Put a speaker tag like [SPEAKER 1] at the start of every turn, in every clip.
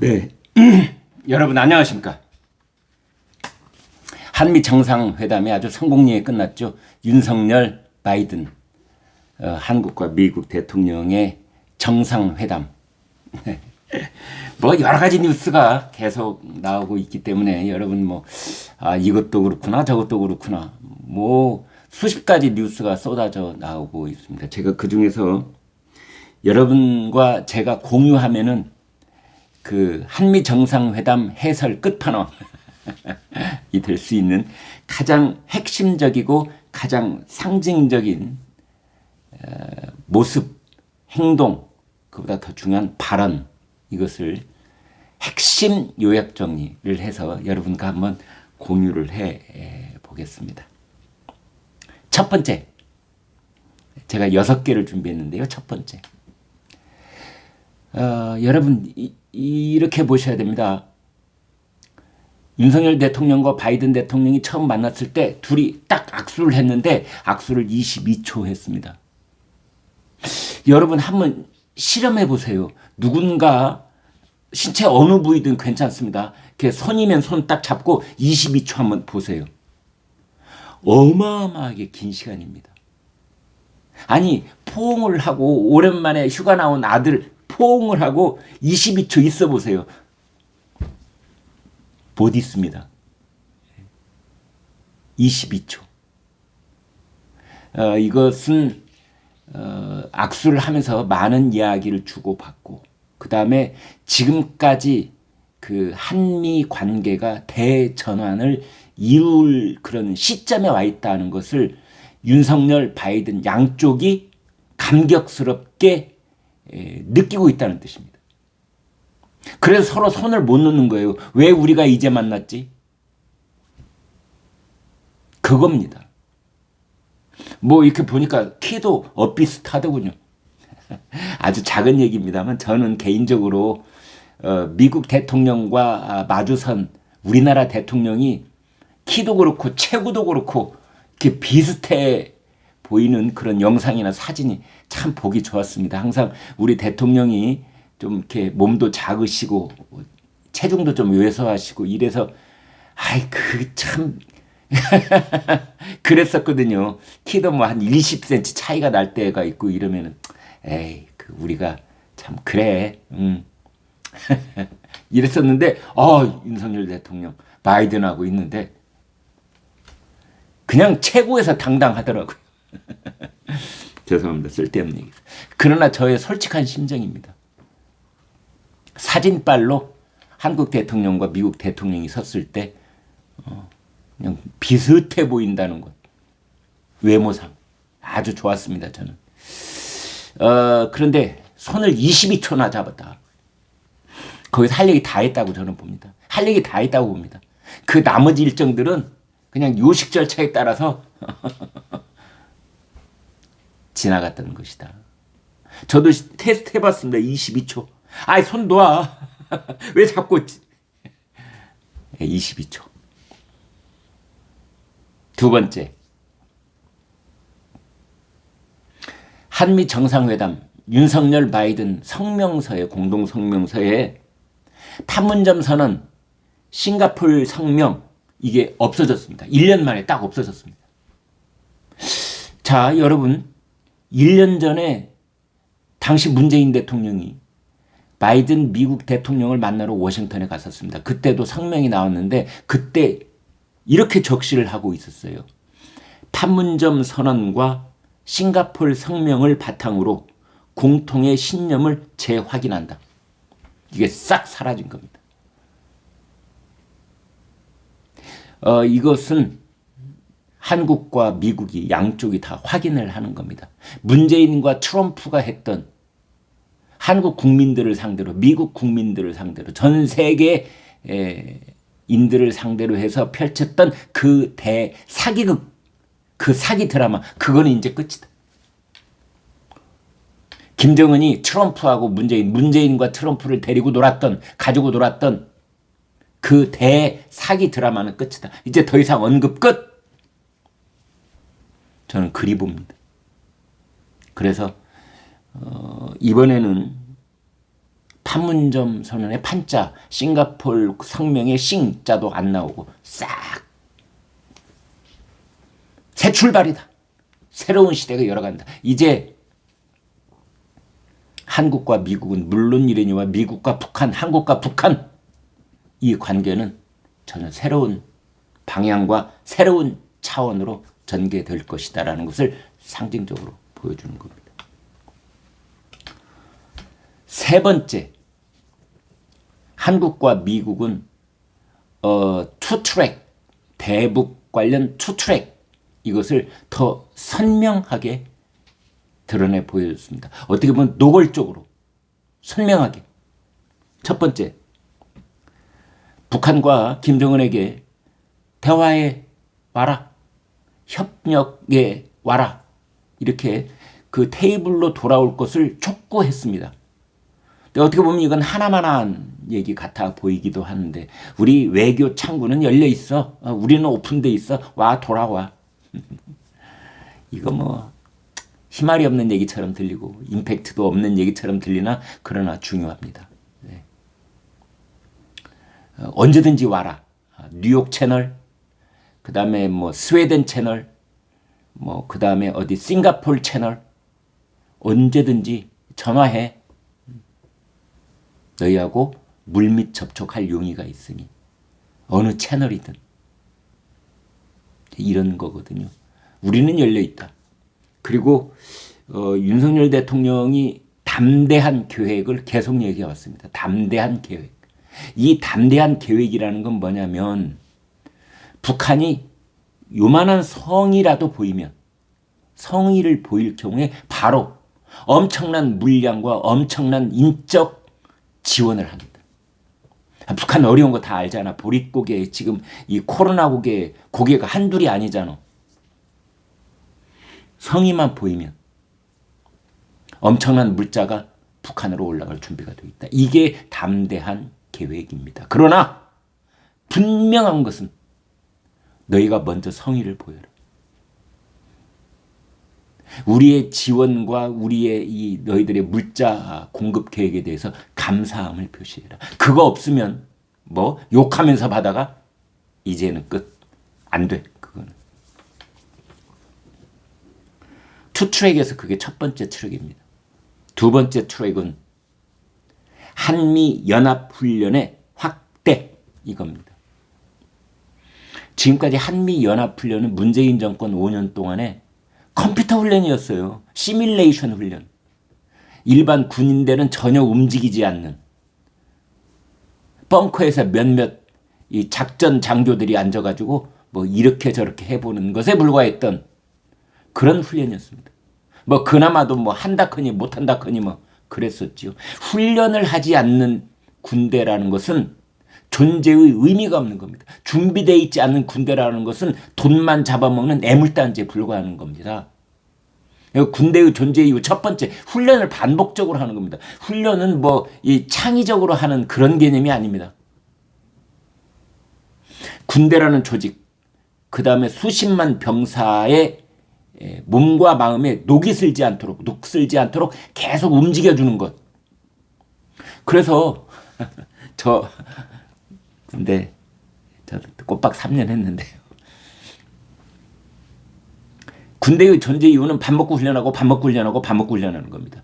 [SPEAKER 1] 네. 여러분 안녕하십니까? 한미 정상회담이 아주 성공리에 끝났죠. 윤석열, 바이든, 어, 한국과 미국 대통령의 정상회담. 뭐 여러 가지 뉴스가 계속 나오고 있기 때문에 여러분 뭐 아, 이것도 그렇구나 저것도 그렇구나 뭐 수십 가지 뉴스가 쏟아져 나오고 있습니다. 제가 그 중에서 여러분과 제가 공유하면은 그 한미 정상회담 해설 끝판왕이 될 수 있는 가장 핵심적이고 가장 상징적인 어, 모습, 행동, 그보다 더 중요한 발언 이것을 핵심 요약 정리를 해서 여러분과 한번 공유를 해 보겠습니다. 첫 번째, 제가 여섯 개를 준비했는데요. 첫 번째, 어, 여러분 이, 이렇게 보셔야 됩니다. 윤석열 대통령과 바이든 대통령이 처음 만났을 때 둘이 딱 악수를 했는데 악수를 22초 했습니다. 여러분 한번 실험해 보세요. 누군가 신체 어느 부위든 괜찮습니다. 이렇게 손이면 손 딱 잡고 22초 한번 보세요. 어마어마하게 긴 시간입니다. 아니 포옹을 하고 오랜만에 휴가 나온 아들 포옹을 하고 22초 있어 보세요. 못 있습니다. 22초. 어, 이것은 어, 악수를 하면서 많은 이야기를 주고받고 그 다음에 지금까지 그 한미 관계가 대전환을 이룰 그런 시점에 와 있다는 것을 윤석열, 바이든 양쪽이 감격스럽게 느끼고 있다는 뜻입니다. 그래서 서로 손을 못 놓는 거예요. 왜 우리가 이제 만났지? 그겁니다. 뭐 이렇게 보니까 키도 엇비슷하더군요. 아주 작은 얘기입니다만 저는 개인적으로 어, 미국 대통령과 마주선 우리나라 대통령이 키도 그렇고 체구도 그렇고 이렇게 비슷해 보이는 그런 영상이나 사진이 참 보기 좋았습니다. 항상 우리 대통령이 좀 이렇게 몸도 작으시고 체중도 좀 왜소하시고 이래서 아이 그 참 그랬었거든요. 키도 뭐 한 20cm 차이가 날 때가 있고 이러면은 에이 그 우리가 참 그래. 음. 이랬었는데 어 윤석열 대통령 바이든하고 있는데 그냥 최고에서 당당하더라고요. 죄송합니다. 쓸데없는 얘기. 그러나 저의 솔직한 심정입니다. 사진빨로 한국 대통령과 미국 대통령이 섰을 때 어, 그냥 비슷해 보인다는 것. 외모상 아주 좋았습니다. 저는. 어, 그런데 손을 22초나 잡았다. 거기서 할 얘기 다 했다고 저는 봅니다. 할 얘기 다 했다고 봅니다. 그 나머지 일정들은 그냥 요식 절차에 따라서 지나갔다는 것이다. 저도 테스트 해봤습니다. 22초. 아이, 손 놓아. 왜 자꾸. 22초. 두 번째. 한미 정상회담, 윤석열 바이든 성명서에, 공동 성명서에 판문점 선언, 싱가폴 성명, 이게 없어졌습니다. 1년 만에 딱 없어졌습니다. 자, 여러분. 1년 전에 당시 문재인 대통령이 바이든 미국 대통령을 만나러 워싱턴에 갔었습니다. 그때도 성명이 나왔는데 그때 이렇게 적시를 하고 있었어요. 판문점 선언과 싱가폴 성명을 바탕으로 공통의 신념을 재확인한다. 이게 싹 사라진 겁니다. 어, 이것은 한국과 미국이 양쪽이 다 확인을 하는 겁니다. 문재인과 트럼프가 했던 한국 국민들을 상대로 미국 국민들을 상대로 전 세계 인들을 상대로 해서 펼쳤던 그 대 사기극 그 사기 드라마 그거는 이제 끝이다. 김정은이 트럼프하고 문재인 문재인과 트럼프를 데리고 놀았던 가지고 놀았던 그 대 사기 드라마는 끝이다. 이제 더 이상 언급 끝. 저는 그리 봅니다. 그래서 어, 이번에는 판문점 선언의 판자, 싱가폴 성명의 싱자도 안 나오고 싹 새 출발이다. 새로운 시대가 열어간다. 이제 한국과 미국은 물론 이래니와 미국과 북한, 한국과 북한 이 관계는 전혀 새로운 방향과 새로운 차원으로 전개될 것이다라는 것을 상징적으로 보여주는 겁니다. 세 번째, 한국과 미국은 어, 투트랙, 대북 관련 투트랙 이것을 더 선명하게 드러내 보여줬습니다. 어떻게 보면 노골적으로 선명하게 첫 번째 북한과 김정은에게 대화에 와라 협력에 와라 이렇게 그 테이블로 돌아올 것을 촉구했습니다. 어떻게 보면 이건 하나만한 얘기 같아 보이기도 하는데 우리 외교 창구는 열려 있어. 어, 우리는 오픈돼 있어. 와 돌아와. 이거 뭐 희말이 없는 얘기처럼 들리고 임팩트도 없는 얘기처럼 들리나 그러나 중요합니다. 네. 어, 언제든지 와라. 아, 뉴욕 채널, 그 다음에 뭐 스웨덴 채널, 뭐 그 다음에 어디 싱가폴 채널 언제든지 전화해. 너희하고 물밑 접촉할 용의가 있으니 어느 채널이든 이런 거거든요. 우리는 열려 있다. 그리고 어, 윤석열 대통령이 담대한 계획을 계속 얘기해 왔습니다. 담대한 계획. 이 담대한 계획이라는 건 뭐냐면 북한이 요만한 성이라도 보이면 성의를 보일 경우에 바로 엄청난 물량과 엄청난 인적 지원을 합니다. 북한 어려운 거 다 알잖아. 보릿고개 지금 이 코로나 고개 고개가 한둘이 아니잖아. 성의만 보이면 엄청난 물자가 북한으로 올라갈 준비가 되어 있다. 이게 담대한 계획입니다. 그러나 분명한 것은 너희가 먼저 성의를 보여라. 우리의 지원과 우리의 이 너희들의 물자 공급 계획에 대해서 감사함을 표시해라. 그거 없으면 뭐 욕하면서 받아가 이제는 끝. 안 돼. 그거는. 투 트랙에서 그게 첫 번째 트랙입니다. 두 번째 트랙은 한미 연합 훈련의 확대 이겁니다. 지금까지 한미 연합 훈련은 문재인 정권 5년 동안에 컴퓨터 훈련이었어요. 시뮬레이션 훈련. 일반 군인들은 전혀 움직이지 않는 벙커에서 몇몇 이 작전 장교들이 앉아가지고 뭐 이렇게 저렇게 해보는 것에 불과했던 그런 훈련이었습니다. 뭐 그나마도 뭐 한다커니 못한다커니 뭐 그랬었지요. 훈련을 하지 않는 군대라는 것은 존재의 의미가 없는 겁니다. 준비되어 있지 않은 군대라는 것은 돈만 잡아먹는 애물단지에 불과하는 겁니다. 군대의 존재 이유 첫 번째 훈련을 반복적으로 하는 겁니다. 훈련은 뭐 이 창의적으로 하는 그런 개념이 아닙니다. 군대라는 조직 그 다음에 수십만 병사의 몸과 마음에 녹이 슬지 않도록 녹 슬지 않도록 계속 움직여주는 것. 그래서 저 근데 저 꼬박 3년 했는데요. 군대의 존재 이유는 밥 먹고 훈련하고 밥 먹고 훈련하고 밥 먹고 훈련하는 겁니다.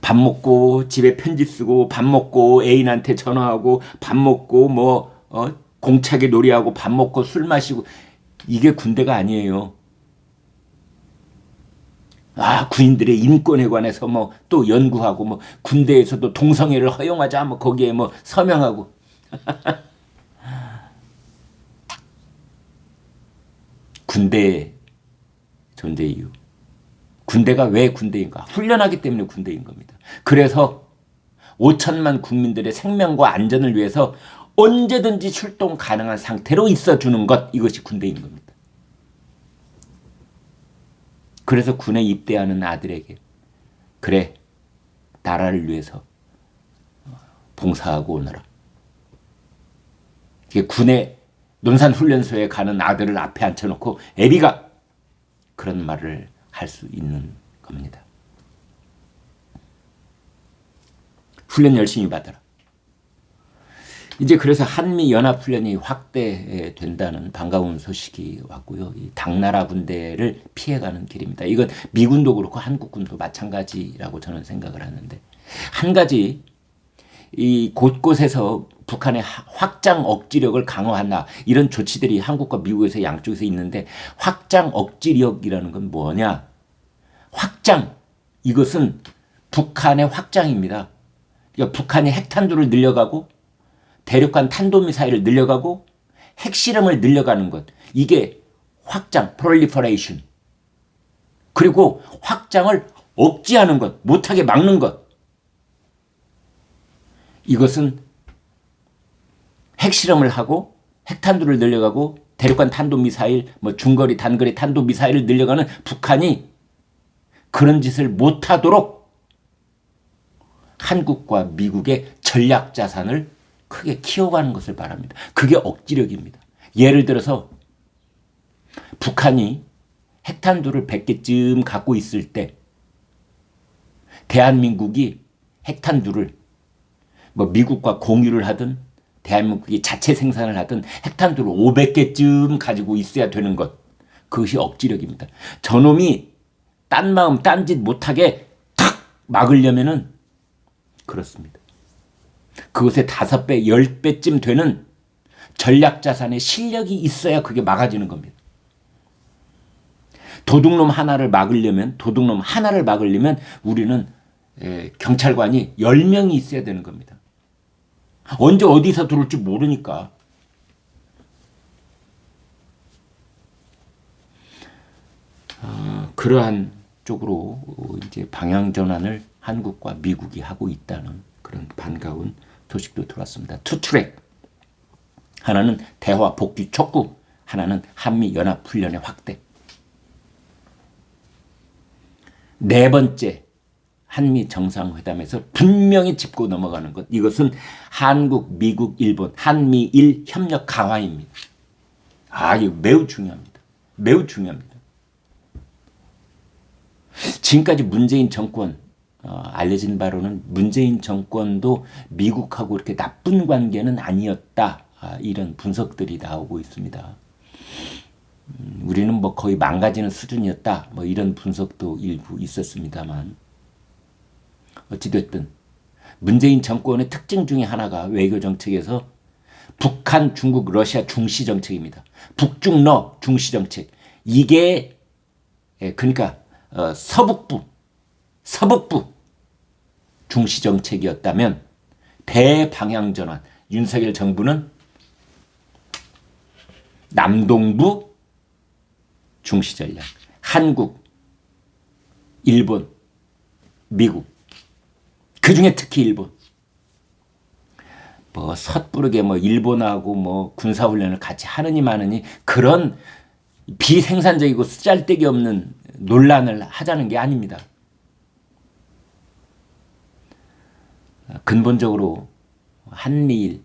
[SPEAKER 1] 밥 먹고 집에 편지 쓰고 밥 먹고 애인한테 전화하고 밥 먹고 뭐 어? 공차게 놀이하고 밥 먹고 술 마시고 이게 군대가 아니에요. 아, 군인들의 인권에 관해서 뭐 또 연구하고 뭐 군대에서도 동성애를 허용하자 뭐 거기에 뭐 서명하고 군대 존재 이유. 군대가 왜 군대인가? 훈련하기 때문에 군대인 겁니다. 그래서 5천만 국민들의 생명과 안전을 위해서 언제든지 출동 가능한 상태로 있어주는 것 이것이 군대인 겁니다. 그래서 군에 입대하는 아들에게 그래 나라를 위해서 봉사하고 오너라. 이게 군의 논산 훈련소에 가는 아들을 앞에 앉혀놓고 애비가 그런 말을 할 수 있는 겁니다. 훈련 열심히 받아라. 이제 그래서 한미 연합 훈련이 확대된다는 반가운 소식이 왔고요. 이 당나라 군대를 피해가는 길입니다. 이건 미군도 그렇고 한국군도 마찬가지라고 저는 생각을 하는데 한 가지 이 곳곳에서 북한의 확장 억지력을 강화한다 이런 조치들이 한국과 미국에서 양쪽에서 있는데 확장 억지력이라는 건 뭐냐? 확장 이것은 북한의 확장입니다. 그러니까 북한이 핵탄두를 늘려가고 대륙간 탄도미사일을 늘려가고 핵실험을 늘려가는 것. 이게 확장, 프롤리퍼레이션. 그리고 확장을 억제하는 것, 못하게 막는 것. 이것은 핵실험을 하고 핵탄두를 늘려가고 대륙간 탄도미사일, 뭐 중거리, 단거리 탄도미사일을 늘려가는 북한이 그런 짓을 못하도록 한국과 미국의 전략 자산을 크게 키워가는 것을 바랍니다. 그게 억지력입니다. 예를 들어서 북한이 핵탄두를 100개쯤 갖고 있을 때 대한민국이 핵탄두를 뭐 미국과 공유를 하든 대한민국이 자체 생산을 하든 핵탄두를 500개쯤 가지고 있어야 되는 것. 그것이 억지력입니다. 저놈이 딴 마음, 딴짓 못하게 탁 막으려면은 그렇습니다. 그것의 다섯 배, 열 배쯤 되는 전략 자산의 실력이 있어야 그게 막아지는 겁니다. 도둑놈 하나를 막으려면 도둑놈 하나를 막으려면 우리는 경찰관이 10명이 있어야 되는 겁니다. 언제 어디서 들어올지 모르니까. 아, 그러한 쪽으로 이제 방향 전환을 한국과 미국이 하고 있다는 그런 반가운 소식도 들어왔습니다. 투 트랙. 하나는 대화 복귀 촉구, 하나는 한미 연합 훈련의 확대. 네 번째 한미 정상회담에서 분명히 짚고 넘어가는 것. 이것은 한국, 미국, 일본, 한미일 협력 강화입니다. 아, 이거 매우 중요합니다. 매우 중요합니다. 지금까지 문재인 정권 어, 알려진 바로는 문재인 정권도 미국하고 이렇게 나쁜 관계는 아니었다. 아, 이런 분석들이 나오고 있습니다. 음, 우리는 뭐 거의 망가지는 수준이었다. 뭐 이런 분석도 일부 있었습니다만 어찌됐든 문재인 정권의 특징 중에 하나가 외교 정책에서 북한, 중국, 러시아 중시 정책입니다. 북중러 중시 정책. 이게 예, 그러니까 어, 서북부, 서북부 중시 정책이었다면 대방향 전환. 윤석열 정부는 남동부 중시 전략 한국 일본 미국. 그 중에 특히 일본. 뭐 섣부르게 뭐 일본하고 뭐 군사훈련을 같이 하느니 마느니 그런 비생산적이고 쓰잘데기 없는 논란을 하자는 게 아닙니다. 근본적으로 한미일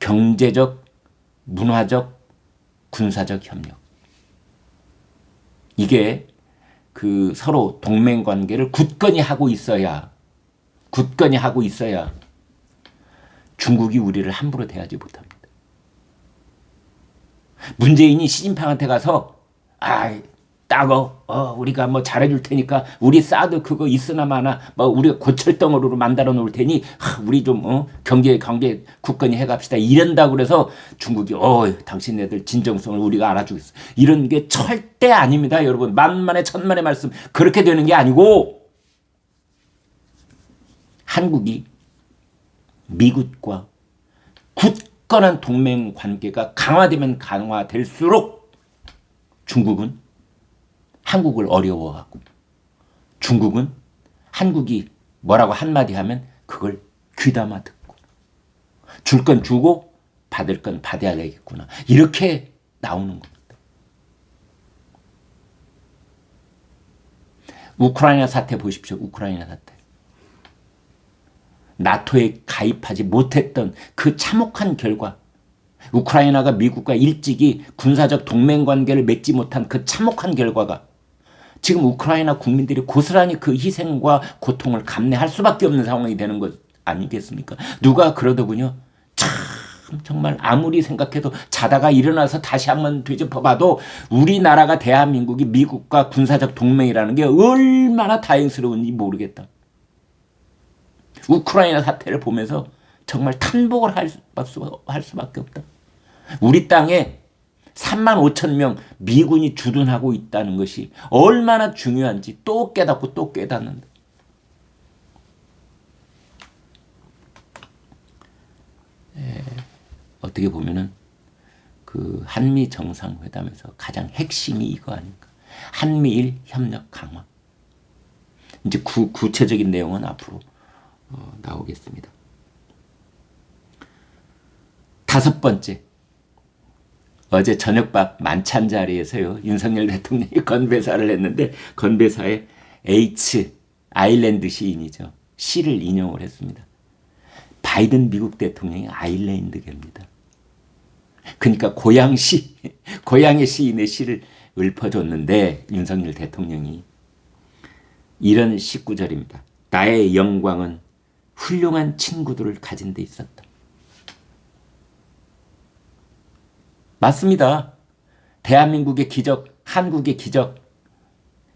[SPEAKER 1] 경제적, 문화적, 군사적 협력. 이게 그 서로 동맹 관계를 굳건히 하고 있어야 굳건히 하고 있어야 중국이 우리를 함부로 대하지 못합니다. 문재인이 시진핑한테 가서 아 따고 어 우리가 뭐 잘해줄 테니까 우리 사드 그거 있으나 마나 뭐 우리가 고철덩어리로 만들어 놓을 테니 하, 우리 좀 어, 경제 관계 굳건히 해갑시다. 이런다 그래서 중국이 어 당신네들 진정성을 우리가 알아주겠어. 이런 게 절대 아닙니다 여러분. 만만의 천만의 말씀. 그렇게 되는 게 아니고 한국이 미국과 굳건한 동맹 관계가 강화되면 강화될수록 중국은 한국을 어려워하고 중국은 한국이 뭐라고 한마디 하면 그걸 귀담아 듣고 줄 건 주고 받을 건 받아야 되겠구나. 이렇게 나오는 겁니다. 우크라이나 사태 보십시오. 우크라이나 사태. 나토에 가입하지 못했던 그 참혹한 결과 우크라이나가 미국과 일찍이 군사적 동맹 관계를 맺지 못한 그 참혹한 결과가 지금 우크라이나 국민들이 고스란히 그 희생과 고통을 감내할 수밖에 없는 상황이 되는 것 아니겠습니까? 누가 그러더군요. 참 정말 아무리 생각해도 자다가 일어나서 다시 한번 되짚어봐도 우리나라가 대한민국이 미국과 군사적 동맹이라는 게 얼마나 다행스러운지 모르겠다. 우크라이나 사태를 보면서 정말 탄복을 할, 수밖에 없다. 우리 땅에 3만 5천 명 미군이 주둔하고 있다는 것이 얼마나 중요한지 또 깨닫고 또 깨닫는다. 에, 어떻게 보면은 그 한미 정상회담에서 가장 핵심이 이거 아닌가. 한미일 협력 강화. 이제 구, 구체적인 내용은 앞으로 어, 나오겠습니다. 다섯 번째. 어제 저녁밥 만찬 자리에서요. 윤석열 대통령이 건배사를 했는데 건배사에 H 아일랜드 시인이죠. 시를 인용을 했습니다. 바이든 미국 대통령이 아일랜드계입니다. 그러니까 고향 시, 고향의 시인의 시를 읊어줬는데 윤석열 대통령이 이런 19절입니다. 나의 영광은 훌륭한 친구들을 가진 데 있었다. 맞습니다. 대한민국의 기적, 한국의 기적,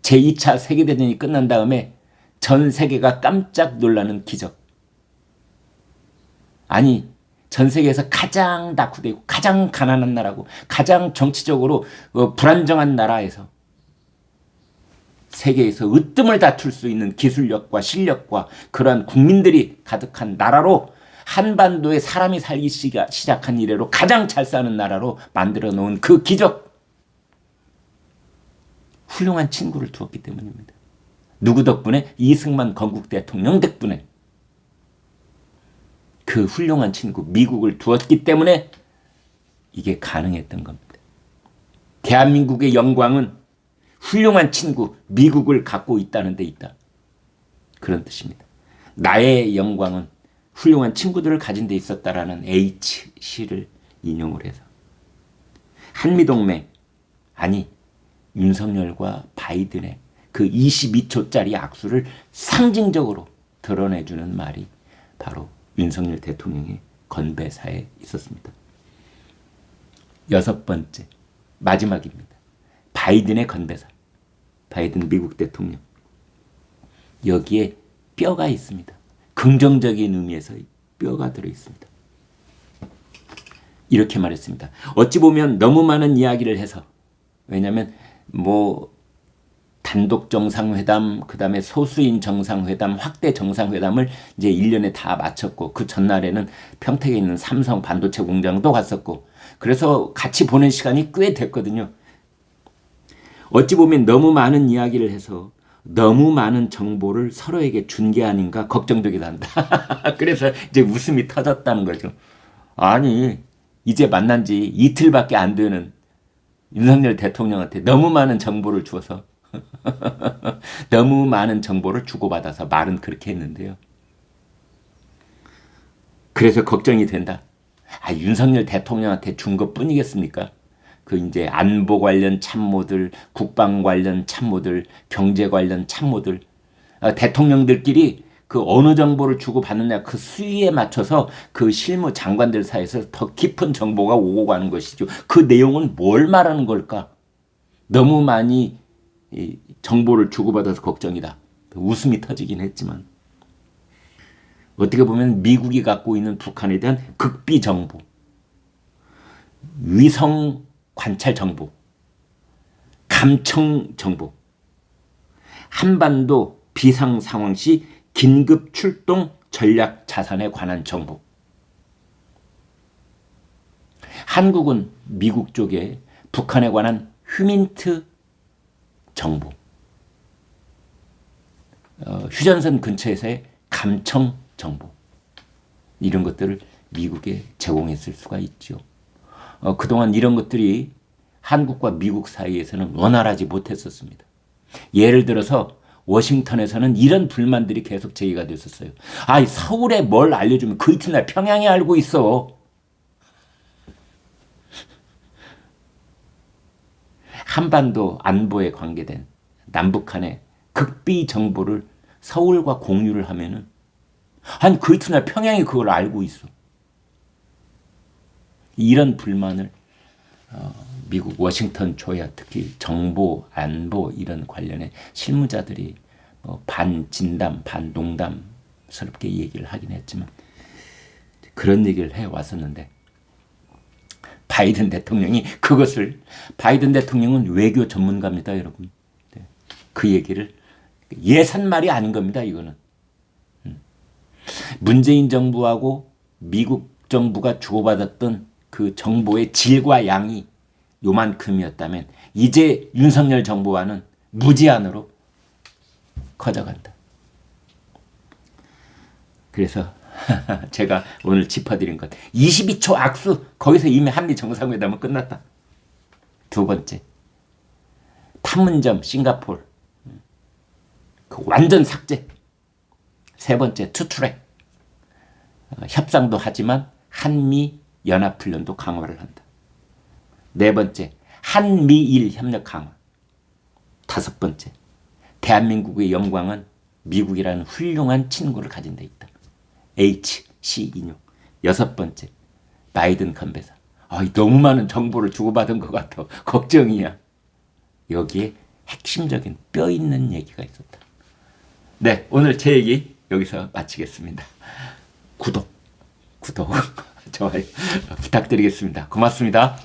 [SPEAKER 1] 제2차 세계대전이 끝난 다음에 전 세계가 깜짝 놀라는 기적. 아니, 전 세계에서 가장 낙후되고 가장 가난한 나라고 가장 정치적으로 어, 불안정한 나라에서 세계에서 으뜸을 다툴 수 있는 기술력과 실력과 그러한 국민들이 가득한 나라로 한반도에 사람이 살기 시작한 이래로 가장 잘 사는 나라로 만들어 놓은 그 기적. 훌륭한 친구를 두었기 때문입니다. 누구 덕분에? 이승만 건국 대통령 덕분에. 그 훌륭한 친구, 미국을 두었기 때문에 이게 가능했던 겁니다. 대한민국의 영광은 훌륭한 친구, 미국을 갖고 있다는 데 있다. 그런 뜻입니다. 나의 영광은 훌륭한 친구들을 가진 데 있었다라는 H씨를 인용을 해서 한미동맹 아니 윤석열과 바이든의 그 22초짜리 악수를 상징적으로 드러내주는 말이 바로 윤석열 대통령의 건배사에 있었습니다. 여섯 번째 마지막입니다. 바이든의 건배사. 바이든 미국 대통령. 여기에 뼈가 있습니다. 긍정적인 의미에서 뼈가 들어 있습니다. 이렇게 말했습니다. 어찌 보면 너무 많은 이야기를 해서 왜냐하면 뭐 단독 정상회담, 그 다음에 소수인 정상회담, 확대 정상회담을 이제 1년에 다 마쳤고, 그 전날에는 평택에 있는 삼성 반도체 공장도 갔었고, 그래서 같이 보낸 시간이 꽤 됐거든요. 어찌 보면 너무 많은 이야기를 해서 너무 많은 정보를 서로에게 준 게 아닌가 걱정되기도 한다. 그래서 이제 웃음이 터졌다는 거죠. 아니, 이제 만난 지 이틀밖에 안 되는 윤석열 대통령한테 너무 많은 정보를 주어서 너무 많은 정보를 주고받아서 말은 그렇게 했는데요. 그래서 걱정이 된다. 아, 윤석열 대통령한테 준 것 뿐이겠습니까? 그 이제 안보 관련 참모들, 국방 관련 참모들, 경제 관련 참모들, 아, 대통령들끼리 그 어느 정보를 주고 받느냐 그 수위에 맞춰서 그 실무 장관들 사이에서 더 깊은 정보가 오고 가는 것이죠. 그 내용은 뭘 말하는 걸까? 너무 많이 정보를 주고받아서 걱정이다. 웃음이 터지긴 했지만 어떻게 보면 미국이 갖고 있는 북한에 대한 극비 정보, 위성 관찰 정보, 감청 정보, 한반도 비상 상황 시 긴급 출동 전략 자산에 관한 정보. 한국은 미국 쪽에 북한에 관한 휴민트 정보. 어, 휴전선 근처에서의 감청 정보. 이런 것들을 미국에 제공했을 수가 있죠. 어, 그동안 이런 것들이 한국과 미국 사이에서는 원활하지 못했었습니다. 예를 들어서 워싱턴에서는 이런 불만들이 계속 제기가 됐었어요. 아, 서울에 뭘 알려주면 그 이튿날 평양에 알고 있어. 한반도 안보에 관계된 남북한의 극비 정보를 서울과 공유를 하면은 아니 그 이튿날 평양이 그걸 알고 있어. 이런 불만을 어, 미국 워싱턴 조야 특히 정보 안보 이런 관련해 실무자들이 뭐 반진담 반 농담스럽게 얘기를 하긴 했지만 그런 얘기를 해 왔었는데 바이든 대통령이 그것을 바이든 대통령은 외교 전문가입니다, 여러분. 네. 그 얘기를 예산 말이 아닌 겁니다, 이거는. 음. 문재인 정부하고 미국 정부가 주고받았던 그 정보의 질과 양이 요만큼이었다면 이제 윤석열 정부와는 무제한으로 커져간다. 그래서 제가 오늘 짚어드린 것 22초 악수 거기서 이미 한미 정상회담은 끝났다. 두 번째 판문점 싱가폴 그 완전 삭제. 세 번째 투트랙 어, 협상도 하지만 한미 연합훈련도 강화를 한다. 네 번째 한미일 협력 강화. 다섯 번째 대한민국의 영광은 미국이라는 훌륭한 친구를 가진 데 있다. HC26 여섯 번째 바이든 건배사. 아, 너무 많은 정보를 주고받은 것 같아. 걱정이야. 여기에 핵심적인 뼈 있는 얘기가 있었다. 네 오늘 제 얘기 여기서 마치겠습니다. 구독. 구독 좋아요. 부탁드리겠습니다. 고맙습니다